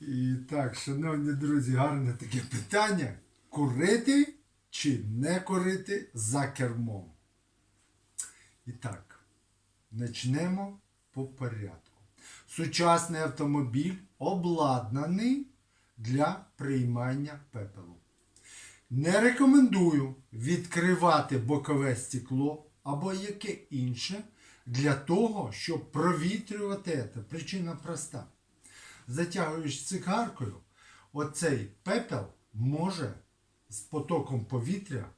І так, шановні друзі, гарне таке питання. Курити чи не курити за кермом? І так, почнемо по порядку. Сучасний автомобіль обладнаний для приймання пепелу. Не рекомендую відкривати бокове стекло або яке інше для того, щоб провітрювати це. Причина проста. Затягуєш цигаркою, оцей пепел може з потоком повітря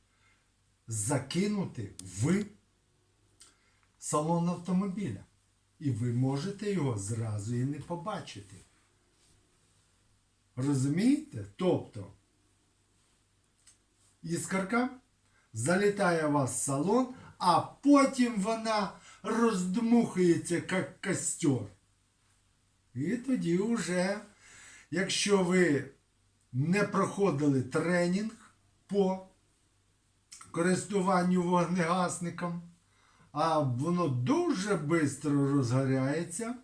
закинути в салон автомобіля. І ви можете його зразу і не побачити. Розумієте? Тобто іскорка залітає у вас в салон, а потім вона роздмухується, як костер. І тоді вже, якщо ви не проходили тренінг по користуванню вогнегасником, а воно дуже швидко розгоряється,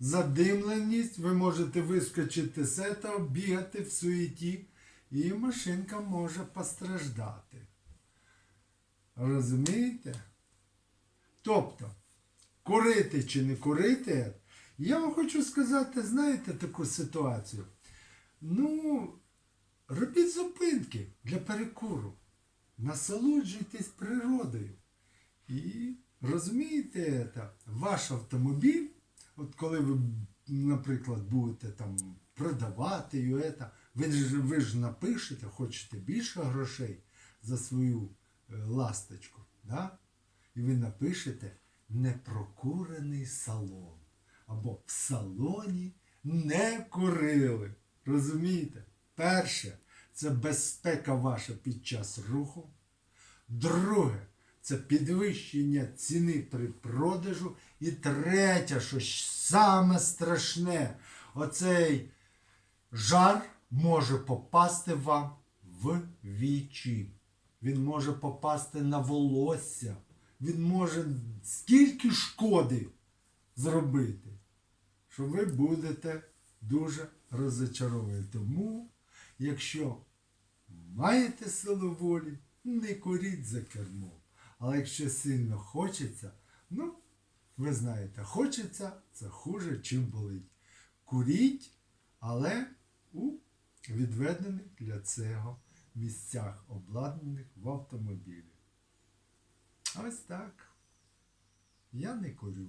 задимленість, ви можете вискочити з цього, бігати в суеті, і машинка може постраждати. Розумієте? Тобто, курити чи не курити, я вам хочу сказати, знаєте таку ситуацію. Ну, робіть зупинки для перекуру. Насолоджуйтесь природою. І розумієте, це, ваш автомобіль, от коли ви, наприклад, будете там продавати його, це, ви, ж, ви ж напишете, хочете більше грошей за свою е, ласточку, да? і ви напишете непрокурений салон. Або в салоні не курили. Розумієте? Перше, це безпека ваша під час руху. Друге, це підвищення ціни при продажу. І третє, що саме страшне, оцей жар може попасти вам в вічі. Він може попасти на волосся. Він може стільки шкоди зробити, що ви будете дуже розочаровані. Тому, якщо маєте силу волі, не куріть за кермом. Але якщо сильно хочеться, ну, ви знаєте, хочеться це хуже, чим болить. Куріть, але у відведених для цього місцях, обладнаних в автомобілі. Ось так. Я не курю.